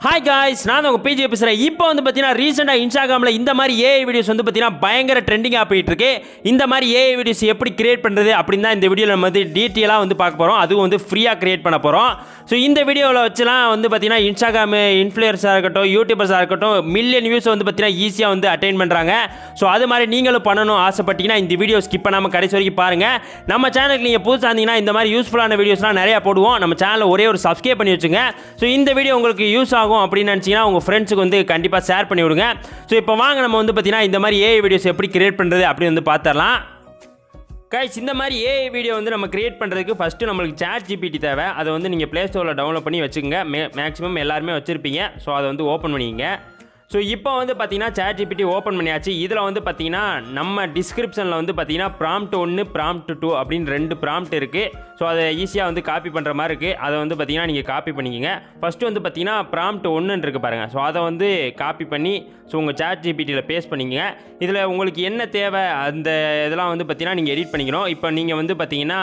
Hi guys நான் உங்கள் PG பேசுகிறேன் இப்போ வந்து பார்த்தீங்கன்னா ரீசெண்டாக இன்ஸ்டாகிராமில் இந்த மாதிரி ஏஐ வீடியோஸ் வந்து பார்த்தீங்கன்னா பயங்கர ட்ரெண்டிங்காக போயிட்டு இருக்கு இந்த மாதிரி ஏஐ வீடியோஸ் எப்படி கிரியேட் பண்ணுறது அப்படின்னு தான் இந்த வீடியோவில் நம்ம வந்து டீட்டெயிலாக வந்து பார்க்க போகிறோம் அதுவும் வந்து ஃப்ரீயாக கிரியேட் பண்ண போகிறோம் ஸோ இந்த வீடியோவில் வச்சுலாம் வந்து பார்த்தீங்கன்னா இன்ஸ்டாகிராம் இன்ஃப்ளூயர்ஸாக இருக்கட்டும் யூடியூபர்ஸாக இருக்கட்டும் மில்லியன் வியூஸ் வந்து பார்த்தீங்கன்னா ஈஸியாக வந்து அட்டைன் பண்ணுறாங்க ஸோ அது மாதிரி நீங்களும் பண்ணணும் ஆசைப்பட்டீங்கன்னா இந்த வீடியோ ஸ்கிப் பண்ணாமல் கடைசி வரைக்கும் பாருங்கள் நம்ம சேனலுக்கு நீங்கள் புதுசாக இருந்தீங்கன்னா இந்த மாதிரி யூஸ்ஃபுல்லான வீடியோஸ்லாம் நிறையா போடுவோம். நம்ம சேனலில் ஒரே ஒரு சப்ஸ்கிரைப் பண்ணி வச்சுங்க. ஸோ இந்த வீடியோ உங்களுக்கு யூஸ் ஆகும். அப்படின்னு நினச்சிங்கன்னா உங்கள் ஃப்ரெண்ட்ஸுக்கு வந்து கண்டிப்பாக ஷேர் பண்ணி விடுங்க. ஸோ இப்போ வாங்க நம்ம வந்து பார்த்தீங்கன்னா இந்த மாதிரி ஏஐ வீடியோஸ் எப்படி கிரியேட் பண்ணுறது அப்படின்னு வந்து பார்த்துடலாம் கைஸ் இந்த மாதிரி ஏஐ வீடியோ வந்து நம்ம கிரியேட் பண்ணுறதுக்கு ஃபஸ்ட்டு நம்மளுக்கு சேட் ஜிபிடி தேவை. அதை வந்து நீங்கள் ப்ளே ஸ்டோரில் டவுன்லோட் பண்ணி வச்சுக்கோங்க. மே மேக்ஸிமம் எல்லாருமே வச்சுருப்பீங்க. ஸோ அதை வந்து ஓப்பன் பண்ணிக்கங்க. ஸோ இப்போ வந்து பார்த்தீங்கன்னா சேட் ஜிபிடி ஓப்பன் பண்ணியாச்சு. இதில் வந்து பார்த்தீங்கன்னா நம்ம டிஸ்கிரிப்ஷனில் வந்து பார்த்தீங்கன்னா ப்ராம்ப்ட் ஒன்று ப்ராம்ப்ட் டூ அப்படின்னு ரெண்டு ப்ராம்ப்ட் இருக்குது ஸோ அதை ஈஸியாக வந்து காப்பி பண்ணுற மாதிரி இருக்குது அதை வந்து பார்த்தீங்கன்னா நீங்கள் காப்பி பண்ணிக்கோங்க. ஃபஸ்ட்டு வந்து பார்த்தீங்கன்னா ப்ராம்ப்ட் ஒன்றுன்னு இருக்குது பாருங்கள் ஸோ அதை வந்து காப்பி பண்ணி ஸோ உங்கள் சேட் ஜிபிடியில் பேஸ்ட் பண்ணிக்கங்க. இதில் உங்களுக்கு என்ன தேவை? அந்த இதெல்லாம் வந்து பார்த்தீங்கன்னா நீங்கள் எடிட் பண்ணிக்கணும். இப்போ நீங்கள் வந்து பார்த்தீங்கன்னா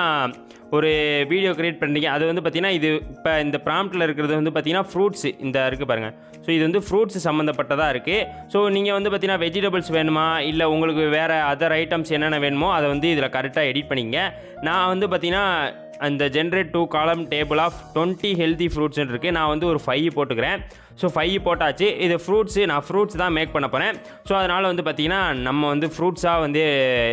ஒரு வீடியோ க்ரியேட் பண்ணுறீங்க அது வந்து பார்த்தீங்கன்னா இது இப்போ இந்த ப்ராம்ப்டில் இருக்கிறது வந்து பார்த்தீங்கன்னா ஃப்ரூட்ஸ் இந்த இருக்குது பாருங்கள் ஸோ இது வந்து ஃப்ரூட்ஸ் சம்மந்தப்பட்டதாக இருக்குது ஸோ நீங்கள் வந்து பார்த்திங்கன்னா வெஜிடபிள்ஸ் வேணுமா? இல்லை உங்களுக்கு வேறு அதர் ஐட்டம்ஸ் என்னென்ன வேணுமோ அதை வந்து இதில் கரெக்டாக எடிட் பண்ணிங்க நான் வந்து பார்த்தீங்கன்னா அந்த generate two column table of twenty healthy ஃப்ரூட்ஸ்னு இருக்குது நான் வந்து ஒரு ஃபைவ் போட்டுக்கிறேன். ஸோ ஃபைவ் போட்டாச்சு. இது ஃப்ரூட்ஸு நான் ஃப்ரூட்ஸ் தான் மேக் பண்ண போகிறேன் ஸோ அதனால் வந்து பார்த்திங்கன்னா நம்ம வந்து ஃப்ரூட்ஸாக வந்து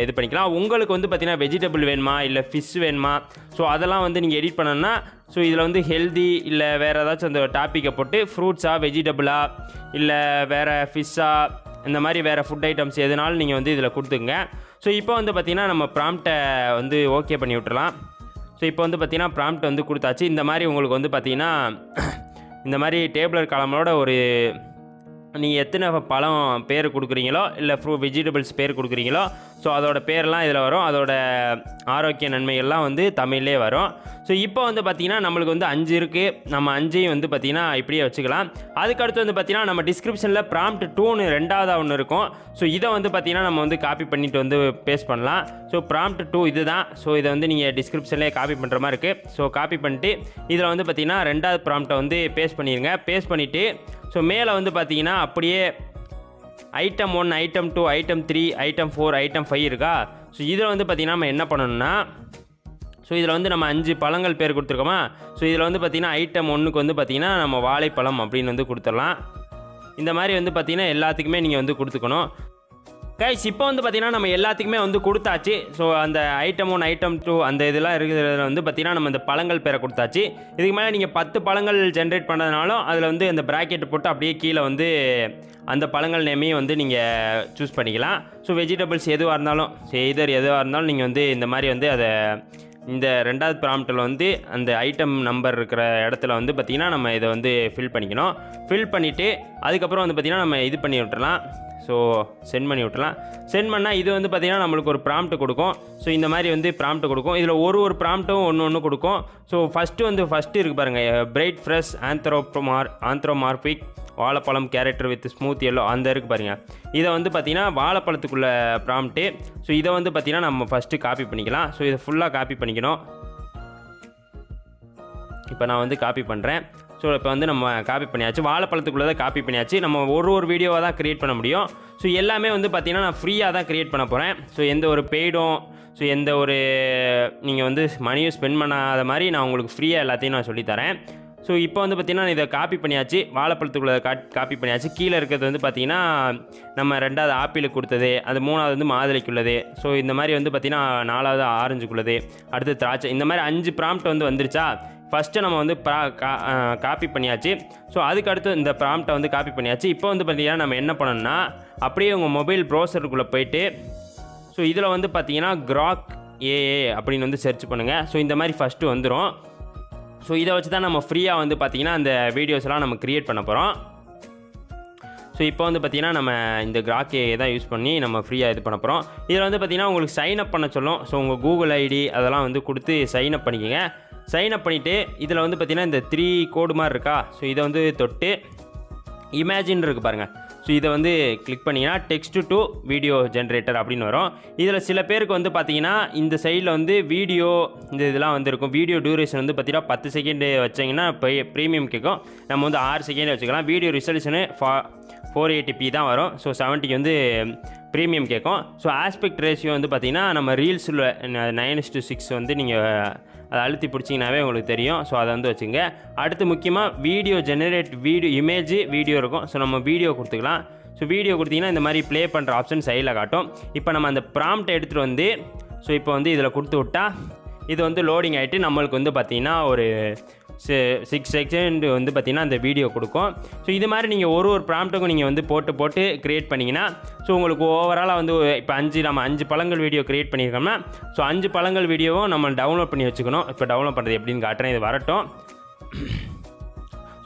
இது பண்ணிக்கலாம். உங்களுக்கு வந்து பார்த்திங்கன்னா வெஜிடபிள் வேணுமா? இல்லை ஃபிஷ் வேணுமா? ஸோ அதெல்லாம் வந்து நீங்கள் எடிட் பண்ணணும்னா ஸோ இதில் வந்து ஹெல்தி இல்லை வேறு ஏதாச்சும் அந்த டாப்பிக்கை போட்டு ஃப்ரூட்ஸாக வெஜிடபிளா இல்லை வேறு ஃபிஷ்ஷாக இந்த மாதிரி வேறு ஃபுட் ஐட்டம்ஸ் எதுனாலும் நீங்கள் வந்து இதில் கொடுத்துங்க ஸோ இப்போ வந்து பார்த்திங்கன்னா நம்ம ப்ராம்ப்டை வந்து ஓகே பண்ணி விட்டுறலாம். ஸோ இப்போ வந்து பார்த்தீங்கன்னா ப்ராம்ப்ட் வந்து கொடுத்தாச்சு. இந்த மாதிரி உங்களுக்கு வந்து பார்த்தீங்கன்னா இந்த மாதிரி டேபிளர் காலமோட ஒரு நீங்கள் எத்தனை பழம் பேர் கொடுக்குறீங்களோ இல்லை ஃப்ரூ வெஜிடபிள்ஸ் பேர் கொடுக்குறீங்களோ ஸோ அதோட பேர்லாம் இதில் வரும். அதோட ஆரோக்கிய நன்மைகள்லாம் வந்து தமிழ்லேயே வரும். ஸோ இப்போ வந்து பார்த்திங்கன்னா நம்மளுக்கு வந்து அஞ்சு இருக்குது நம்ம அஞ்சையும் வந்து பார்த்திங்கன்னா இப்படியே வச்சுக்கலாம். அதுக்கடுத்து வந்து பார்த்திங்கன்னா நம்ம டிஸ்கிரிப்ஷனில் ப்ராம்ப்ட் டூன்னு ரெண்டாவதாக ஒன்று இருக்கும். ஸோ இதை வந்து பார்த்திங்கன்னா நம்ம வந்து காப்பி பண்ணிட்டு வந்து பேஸ்ட் பண்ணலாம். ஸோ ப்ராம்ப்ட் டூ இது தான் ஸோ இதை வந்து நீங்கள் டிஸ்கிரிப்ஷன்லேயே காப்பி பண்ணுற மாதிரி இருக்குது ஸோ காப்பி பண்ணிட்டு இதில் வந்து பார்த்திங்கன்னா ரெண்டாவது ப்ராம்ப்டை வந்து பேஸ்ட் பண்ணிடுங்க பேஸ்ட் பண்ணிவிட்டு ஸோ மேலே வந்து பார்த்திங்கன்னா அப்படியே item one item two item three item four item five இருக்கா? ஸோ இதில் வந்து பார்த்திங்கன்னா நம்ம என்ன பண்ணணும்னா ஸோ இதில் வந்து நம்ம அஞ்சு பழங்கள் பேர் கொடுத்துருக்கோமா? ஸோ இதில் வந்து பார்த்திங்கன்னா ஐட்டம் ஒன்றுக்கு வந்து பார்த்திங்கன்னா நம்ம வாழைப்பழம் அப்படின்னு வந்து கொடுத்துடலாம். இந்த மாதிரி வந்து பார்த்திங்கன்னா எல்லாத்துக்குமே நீங்கள் வந்து கொடுத்துக்கணும். கைஸ் இப்போ வந்து பார்த்தீங்கன்னா நம்ம எல்லாத்துக்குமே வந்து கொடுத்தாச்சு. ஸோ அந்த ஐட்டம் ஒன் ஐட்டம் டூ அந்த இதெல்லாம் இருக்கிறதுல வந்து பார்த்திங்கன்னா நம்ம இந்த பழங்கள் பேரை கொடுத்தாச்சு. இதுக்கு மேலே நீங்கள் பத்து பழங்கள் ஜென்ரேட் பண்ணதுனாலும் அதில் வந்து இந்த ப்ராக்கெட் போட்டு அப்படியே கீழே வந்து அந்த பழங்கள் நேமையும் வந்து நீங்கள் சூஸ் பண்ணிக்கலாம். ஸோ வெஜிடபிள்ஸ் எதுவாக இருந்தாலும் எதர் எதுவாக இருந்தாலும் நீங்கள் வந்து இந்த மாதிரி வந்து அதை இந்த ரெண்டாவது ப்ராம்ப்டில் வந்து அந்த ஐட்டம் நம்பர் இருக்கிற இடத்துல வந்து பார்த்திங்கன்னா நம்ம இதை வந்து ஃபில் பண்ணிக்கணும். ஃபில் பண்ணிவிட்டு அதுக்கப்புறம் வந்து பார்த்திங்கன்னா நம்ம இது பண்ணி விட்டுறலாம். ஸோ சென்ட் பண்ணி விட்டலாம் சென்ட் பண்ணால் இது வந்து பார்த்திங்கன்னா நம்மளுக்கு ஒரு ப்ராம்ப்ட் கொடுக்கும். ஸோ இந்த மாதிரி வந்து ப்ராம்ப்ட் கொடுக்கும். இதில் ஒரு ஒரு ப்ராம்ப்ட்டும் ஒன்று ஒன்று கொடுக்கும். ஸோ ஃபஸ்ட்டு வந்து ஃபஸ்ட்டு இருக்குது பாருங்கள் பிரைட் ஃப்ரெஷ் ஆந்த்ரோப்ரோமார் ஆந்த்ரோமார்பிக் வாழைப்பழம் கேரக்டர் வித் ஸ்மூத் எல்லோ அந்த இருக்குது பாருங்கள் இதை வந்து பார்த்திங்கன்னா வாழைப்பழத்துக்குள்ள ப்ராம்ப்ட்டு ஸோ இதை வந்து பார்த்திங்கன்னா நம்ம ஃபஸ்ட்டு காப்பி பண்ணிக்கலாம். ஸோ இதை ஃபுல்லாக காப்பி பண்ணிக்கணும். இப்போ நான் வந்து காப்பி பண்ணுறேன் ஸோ இப்போ வந்து நம்ம காப்பி பண்ணியாச்சு. வாழைப்பழத்துக்குள்ளே தான் காப்பி பண்ணியாச்சு. நம்ம ஒரு ஒரு வீடியோவாக தான் க்ரியேட் பண்ண முடியும். ஸோ எல்லாமே வந்து பார்த்திங்கன்னா நான் ஃப்ரீயாக தான் க்ரியேட் பண்ண போகிறேன் ஸோ எந்த ஒரு பெய்டும் ஸோ எந்த ஒரு நீங்கள் வந்து மணியும் ஸ்பெண்ட் பண்ணாத மாதிரி நான் உங்களுக்கு ஃப்ரீயாக எல்லாத்தையும் நான் சொல்லித்தரேன் ஸோ இப்போ வந்து பார்த்திங்கன்னா இதை காப்பி பண்ணியாச்சு. வாழைப்பழத்துக்குள்ளே கா காப்பி பண்ணியாச்சு. கீழே இருக்கிறது வந்து பார்த்திங்கன்னா நம்ம ரெண்டாவது ஆப்பிளுக்கு கொடுத்தது. அது மூணாவது வந்து மாதுளைக்குள்ளது. ஸோ இந்த மாதிரி வந்து பார்த்திங்கன்னா நாலாவது ஆரஞ்சுக்குள்ளது. அடுத்து திராட்சை. இந்த மாதிரி அஞ்சு ப்ராம்ப்ட் வந்து வந்துருச்சா? ஃபஸ்ட்டு நம்ம வந்து ப்ரா கா காப்பி பண்ணியாச்சு. ஸோ அதுக்கு அடுத்து இந்த ப்ராம்ப்டை வந்து காப்பி பண்ணியாச்சு. இப்போ வந்து பார்த்திங்கன்னா நம்ம என்ன பண்ணணும்னா அப்படியே உங்கள் மொபைல் ப்ரௌசருக்குள்ளே போயிட்டு ஸோ இதில் வந்து பார்த்தீங்கன்னா கிராக் ஏஏ அப்படின்னு வந்து சர்ச் பண்ணுங்கள் ஸோ இந்த மாதிரி ஃபஸ்ட்டு வந்துடும் ஸோ இதை வச்சு தான் நம்ம ஃப்ரீயாக வந்து பார்த்திங்கன்னா அந்த வீடியோஸ்லாம் நம்ம க்ரியேட் பண்ண போகிறோம் ஸோ இப்போ வந்து பார்த்திங்கன்னா நம்ம இந்த கிராக்கே தான் யூஸ் பண்ணி நம்ம ஃப்ரீயாக இது பண்ண போகிறோம் இதில் வந்து பார்த்திங்கன்னா உங்களுக்கு சைன் அப் பண்ண சொல்லும். ஸோ உங்கள் கூகுள் ஐடி அதெல்லாம் வந்து கொடுத்து சைன் அப் பண்ணிக்கோங்க. சைன் அப் பண்ணிவிட்டு இதில் வந்து பார்த்திங்கன்னா இந்த த்ரீ கோடு மாதிரி இருக்கா? ஸோ இதை வந்து தொட்டு இமேஜின் இருக்குது பாருங்கள் ஸோ இதை வந்து கிளிக் பண்ணிங்கன்னா டெக்ஸ்ட் டு வீடியோ ஜென்ரேட்டர் அப்படின்னு வரும். இதில் சில பேருக்கு வந்து பார்த்தீங்கன்னா இந்த சைடில் வந்து வீடியோ இந்த இதெல்லாம் வந்து இருக்கும். வீடியோ டியூரேஷன் வந்து பார்த்தீங்கன்னா பத்து செகண்டு வச்சிங்கன்னா ப்ரீமியம் கேட்கும் நம்ம வந்து ஆறு செகண்ட் வச்சுக்கலாம். வீடியோ ரிசல்யூஷனு ஃபா ஃபோர் எயிட்டி பி தான் வரும். ஸோ செவன்ட்டிக்கு வந்து ப்ரீமியம் கேட்கும் ஸோ ஆஸ்பெக்ட் ரேஷியோ வந்து பார்த்திங்கன்னா நம்ம ரீல்ஸில் நைன் டு சிக்ஸ் வந்து நீங்கள் அதை அழுத்தி பிடிச்சிங்கனாவே உங்களுக்கு தெரியும். ஸோ அதை வந்து வச்சுங்க. அடுத்து முக்கியமாக video generate video image video இருக்கும். ஸோ நம்ம வீடியோ கொடுத்துக்கலாம். ஸோ வீடியோ கொடுத்தீங்கன்னா இந்த மாதிரி ப்ளே பண்ணுற ஆப்ஷன் சைடில் காட்டும். இப்போ நம்ம அந்த ப்ராம்ப்ட் எடுத்துகிட்டு வந்து ஸோ இப்போ வந்து இதில் கொடுத்து விட்டா இது வந்து லோடிங் ஆகிட்டு நம்மளுக்கு வந்து பார்த்திங்கன்னா ஒரு சிக்ஸ் செகண்ட் வந்து பார்த்திங்கன்னா அந்த வீடியோ கொடுக்கும். ஸோ இது மாதிரி நீங்கள் ஒரு ஒரு ப்ராம்ப்ட்டுக்கும் நீங்கள் வந்து போட்டு போட்டு க்ரியேட் பண்ணிங்கன்னா ஸோ உங்களுக்கு ஓவராலாக வந்து இப்போ அஞ்சு நம்ம அஞ்சு பழங்கள் வீடியோ க்ரியேட் பண்ணியிருக்கோம்னா ஸோ அஞ்சு பழங்கள் வீடியோவும் நம்ம டவுன்லோட் பண்ணி வச்சுக்கணும். இப்போ டவுன்லோட் பண்ணுறது எப்படின்னு காட்டுறேன் இது வரட்டும்.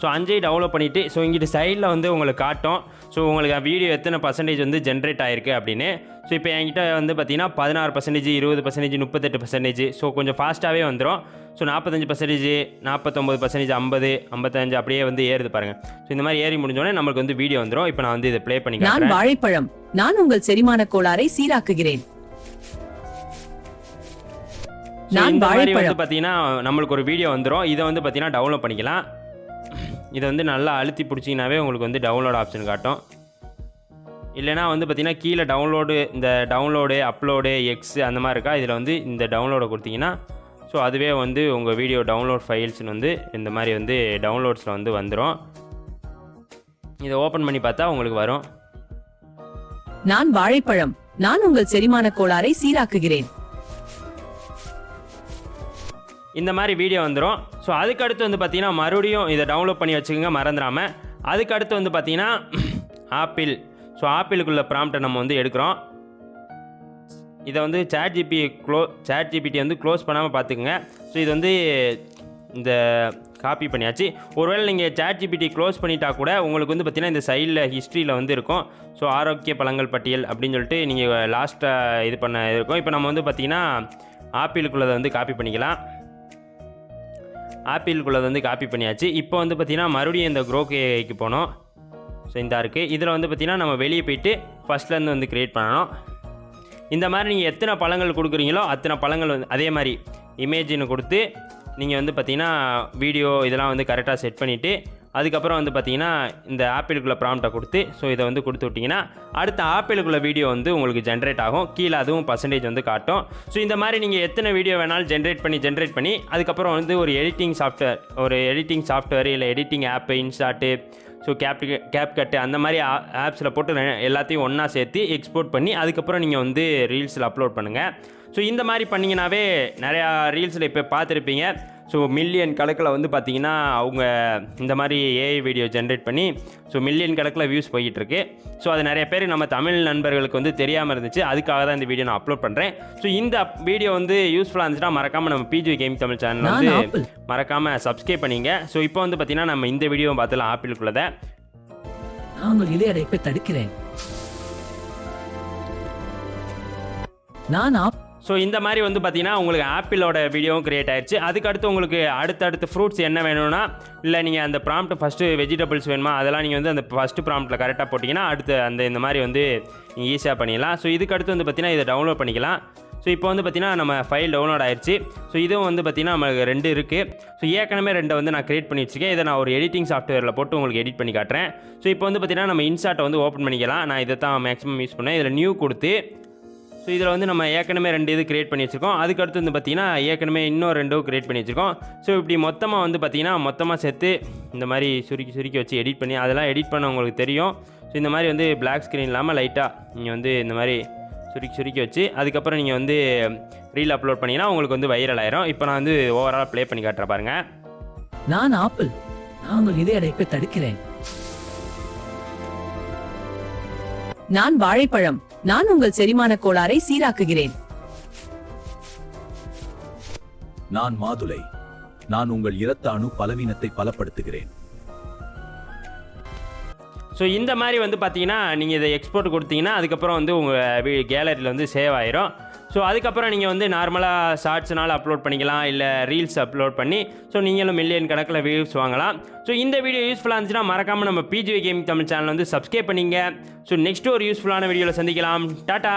ஸோ அஞ்சையும் டவுன்லோட் பண்ணிவிட்டு ஸோ இங்கிட்டு சைடில் வந்து உங்களுக்கு காட்டும். ஸோ உங்களுக்கு வீடியோ எத்தனை பர்சன்டேஜ் வந்து ஜென்ரேட் ஆயிருக்கு அப்படின்னு. ஸோ இப்போ என்கிட்ட வந்து பார்த்தீங்கன்னா பதினாறு பர்சன்டேஜ் இருபது பர்சன்டேஜ் முப்பத்தெட்டு பர்சன்டேஜ் ஸோ கொஞ்சம் ஃபாஸ்ட்டாகவே வந்துடும் ஸோ நாற்பத்தஞ்சு பர்சன்டேஜ் நாற்பத்தொம்பது பர்சன்டேஜ் ஐம்பது ஐம்பத்தஞ்சு அப்படியே வந்து ஏறுது பாருங்கள் ஸோ இந்த மாதிரி ஏறி முடிஞ்சோடனே நம்மளுக்கு வந்து வீடியோ வந்துடும் இப்போ நான் வந்து இதை ப்ளே பண்ணி நான் வாழைப்பழம். நான் உங்கள் செரிமான கோளாறை சீராக்குகிறேன். நான் வந்து வாழைப்பழம். பார்த்தீங்கன்னா நம்மளுக்கு ஒரு வீடியோ வந்துடும் இதை வந்து பார்த்தீங்கன்னா டவுன்லோட் பண்ணிக்கலாம். இதை வந்து நல்லா அழுத்தி பிடிச்சிங்கனாவே உங்களுக்கு வந்து டவுன்லோட் ஆப்ஷன் காட்டும். இல்லைனா வந்து பார்த்தீங்கன்னா கீழே டவுன்லோடு இந்த டவுன்லோடு அப்லோடு எக்ஸ் அந்த மாதிரி இருக்கா இதில் வந்து இந்த டவுன்லோடை கொடுத்தீங்கன்னா ஸோ அதுவே வந்து உங்கள் வீடியோ டவுன்லோட் ஃபைல்ஸ்னு வந்து இந்த மாதிரி வந்து டவுன்லோட்ஸில் வந்து வந்துடும் இதை ஓப்பன் பண்ணி பார்த்தா உங்களுக்கு வரும். நான் வாழைப்பழம். நான் உங்கள் செரிமான கோளாறை சீராக்குகிறேன். இந்த மாதிரி வீடியோ வந்துடும் ஸோ அதுக்கு அடுத்து வந்து பார்த்தீங்கன்னா மறுபடியும் இதை டவுன்லோட் பண்ணி வச்சுக்கோங்க மறந்துடாமல் அதுக்கு அடுத்து வந்து பார்த்தீங்கன்னா ஆப்பிள் ஸோ ஆப்பிளுக்குள்ள ப்ராம்ப்டை நம்ம வந்து எடுக்கிறோம். இதை வந்து சேட் ஜிபி க்ளோ சேட் ஜிபிடி வந்து க்ளோஸ் பண்ணாமல் பார்த்துக்குங்க ஸோ இது வந்து இந்த காப்பி பண்ணியாச்சு. ஒருவேளை நீங்கள் சேட் ஜிபிடி க்ளோஸ் பண்ணிட்டா கூட உங்களுக்கு வந்து பார்த்தீங்கன்னா இந்த சைடில் ஹிஸ்ட்ரியில் வந்து இருக்கும். ஸோ ஆரோக்கிய பழங்கள் பட்டியல் அப்படின்னு சொல்லிட்டு நீங்கள் லாஸ்ட்டாக இது பண்ண இருக்கும். இப்போ நம்ம வந்து பார்த்திங்கன்னா ஆப்பிளுக்குள்ளதை வந்து காப்பி பண்ணிக்கலாம். ஆப்பிள்குள்ளதை வந்து காப்பி பண்ணியாச்சு. இப்போ வந்து பார்த்தீங்கன்னா மறுபடியும் இந்த க்ரோகேக்கு போனோம். ஸோ இந்த இருக்குது இதில் வந்து பார்த்தீங்கன்னா நம்ம வெளியே போயிட்டு ஃபஸ்ட்லேருந்து வந்து க்ரியேட் பண்ணணும். இந்த மாதிரி நீங்கள் எத்தனை பழங்கள் கொடுக்குறீங்களோ அத்தனை பழங்கள் வந்து அதே மாதிரி இமேஜின்னு கொடுத்து நீங்கள் வந்து பார்த்திங்கன்னா வீடியோ இதெல்லாம் வந்து கரெக்டாக செட் பண்ணிவிட்டு அதுக்கப்புறம் வந்து பார்த்தீங்கன்னா இந்த ஆப்பிளுக்குள்ள ப்ராம்ப்டை கொடுத்து ஸோ இதை வந்து கொடுத்து விட்டிங்கன்னா அடுத்த ஆப்பிளுக்குள்ள வீடியோ வந்து உங்களுக்கு ஜென்ரேட் ஆகும். கீழே அதுவும் பர்சன்டேஜ் வந்து காட்டும். ஸோ இந்த மாதிரி நீங்கள் எத்தனை வீடியோ வேணாலும் ஜென்ரேட் பண்ணி ஜென்ரேட் பண்ணி அதுக்கப்புறம் வந்து ஒரு எடிட்டிங் சாஃப்ட்வேர் ஒரு எடிட்டிங் சாஃப்ட்வேர் இல்லை editing app இன்ஸ்டாட்டு so gap gap கட்டு அந்த மாதிரி ஆப்ஸில் போட்டு எல்லாத்தையும் ஒன்றா சேர்த்து எக்ஸ்போர்ட் பண்ணி அதுக்கப்புறம் நீங்கள் வந்து ரீல்ஸில் அப்லோட் பண்ணுங்கள் ஸோ இந்த மாதிரி பண்ணிங்கனாவே நிறையா ரீல்ஸில் இப்போ பார்த்துருப்பீங்க. ஸோ மில்லியன் கணக்கில் வந்து பார்த்தீங்கன்னா அவங்க இந்த மாதிரி ஏஐ வீடியோ ஜென்ரேட் பண்ணி ஸோ மில்லியன் கணக்கில் வியூஸ் போய்கிட்டு இருக்கு ஸோ அது நிறைய பேர் நம்ம தமிழ் நண்பர்களுக்கு வந்து தெரியாமல் இருந்துச்சு. அதுக்காக தான் இந்த வீடியோ நான் அப்லோட் பண்ணுறேன் ஸோ இந்த வீடியோ வந்து யூஸ்ஃபுல்லாக இருந்துச்சுன்னா மறக்காமல் நம்ம பிஜி கேம் தமிழ் சேனல் வந்து. மறக்காமல் சப்ஸ்கிரைப் பண்ணிங்க. ஸோ இப்போ வந்து பார்த்தீங்கன்னா நம்ம இந்த வீடியோ பார்த்துலாம் ஆப்பிளுக்குள்ளதை நான் உங்கள் இலையடைப்பை தடுக்கிறேன். நான் ஆப் ஸோ இந்த மாதிரி வந்து பார்த்தீங்கன்னா உங்களுக்கு ஆப்பிளோட வீடியோவும் கிரியேட் ஆயிடுச்சு அதுக்கு அடுத்து உங்களுக்கு அடுத்தடுத்து ஃப்ரூட்ஸ் என்ன வேணும்னா இல்லை நீங்கள் அந்த ப்ராம்ப்ட் ஃபஸ்ட்டு வெஜிடபிள்ஸ் வேணுமா அதெல்லாம் நீங்கள் வந்து அந்த ஃபஸ்ட்டு ப்ராம்ப்ட்டில் கரெக்டாக போட்டிங்கன்னா அடுத்து அந்த இந்த மாதிரி வந்து நீங்கள் ஈஸியாக பண்ணிடலாம். ஸோ இதுக்கு அடுத்து வந்து பார்த்தீங்கன்னா இதை டவுன்லோட் பண்ணிக்கலாம். ஸோ இப்போ வந்து பார்த்திங்கன்னா நம்ம ஃபைல் டவுன்லோட் ஆயிடுச்சு ஸோ இதுவும் வந்து பார்த்தீங்கன்னா நமக்கு ரெண்டு இருக்குது ஸோ ஏற்கனவே ரெண்டை வந்து நான் கிரியேட் பண்ணி வச்சிருக்கேன். இதை நான் ஒரு எடிட்டிங் சாஃப்ட்வேரில் போட்டு உங்களுக்கு எடிட் பண்ணி காட்டுறேன். ஸோ இப்போ வந்து பார்த்தீங்கன்னா நம்ம இன்சார்ட்டை வந்து ஓப்பன் பண்ணிக்கலாம். நான் இதை தான் மேக்ஸிமம் யூஸ் பண்ணேன் இதில் நியூ கொடுத்து ஸோ இதில் வந்து நம்ம ஏற்கனவே ரெண்டு இது கிரியேட் பண்ணி வச்சுருக்கோம். அதுக்கு அடுத்து வந்து பார்த்தீங்கன்னா ஏற்கனவே இன்னும் ரெண்டும் கிரியேட் பண்ணி வச்சுருக்கோம். ஸோ இப்படி மொத்தமாக வந்து பார்த்திங்கன்னா மொத்தமாக சேர்த்து இந்த மாதிரி சுருக்கி சுருக்கி வச்சு எடிட் பண்ணி அதெல்லாம் எடிட் பண்ண உங்களுக்கு தெரியும். ஸோ இந்த மாதிரி வந்து பிளாக் ஸ்க்ரீன் இல்லாமல் லைட்டாக நீங்கள் வந்து இந்த மாதிரி சுருக்கி சுருக்கி வச்சு அதுக்கப்புறம் நீங்கள் வந்து ரீல் அப்லோட் பண்ணிங்கன்னா உங்களுக்கு வந்து வைரல் ஆயிரும். இப்போ நான் வந்து ஓவரால் ப்ளே பண்ணி காட்டுறேன் பாருங்கள் நான் ஆப்பிள் நாங்கள் இதே அடைப்பை தடுக்கிறேன். நான் வாழைப்பழம். நான் உங்கள் செரிமான கோளாறை சீராக்குகிறேன். நான் மாதுளை. நான் உங்கள் இரத்த அணு பலவீனத்தை பலப்படுத்துகிறேன். ஸோ இந்த மாதிரி வந்து பார்த்தீங்கன்னா நீங்கள் இதை எக்ஸ்போர்ட் கொடுத்தீங்கன்னா அதுக்கப்புறம் வந்து உங்கள் கேலரியில் வந்து சேவ் ஆயிரும். ஸோ அதுக்கப்புறம் நீங்கள் வந்து நார்மலாக ஷார்ட்ஸ்னால அப்லோட் பண்ணிக்கலாம் இல்லை ரீல்ஸ் அப்லோட் பண்ணி ஸோ நீங்களும் மில்லியன் கணக்கில் வியூஸ் வாங்கலாம். ஸோ இந்த வீடியோ யூஸ்ஃபுல்லாக இருந்துச்சுன்னா மறக்காமல் நம்ம பிஜிவி கேமிங் தமிழ் சேனல் வந்து சப்ஸ்கிரைப் பண்ணிங்க. ஸோ நெக்ஸ்ட் ஒரு யூஸ்ஃபுல்லான வீடியோவில் சந்திக்கலாம். டாட்டா